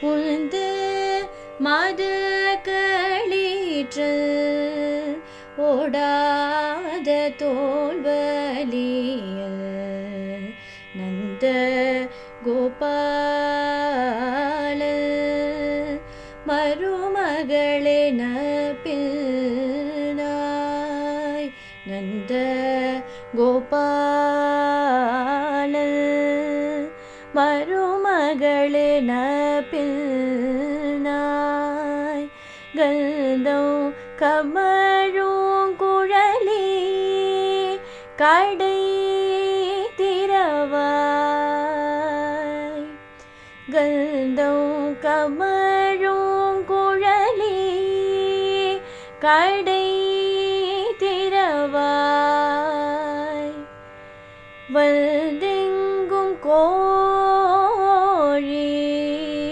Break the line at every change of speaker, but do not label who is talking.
உந்து மது களீற்றல் ஓடாத தோல்வலியல் நந்த கோபால மருமகளென பிள்ளாய் நந்த கோபால. மருமகளே நாய் கந்தோ கமழும் குழலி கடை திரவாய் கந்தோ கமழும் குழலி கடை திரவாய் வந்தெங்கும் கோ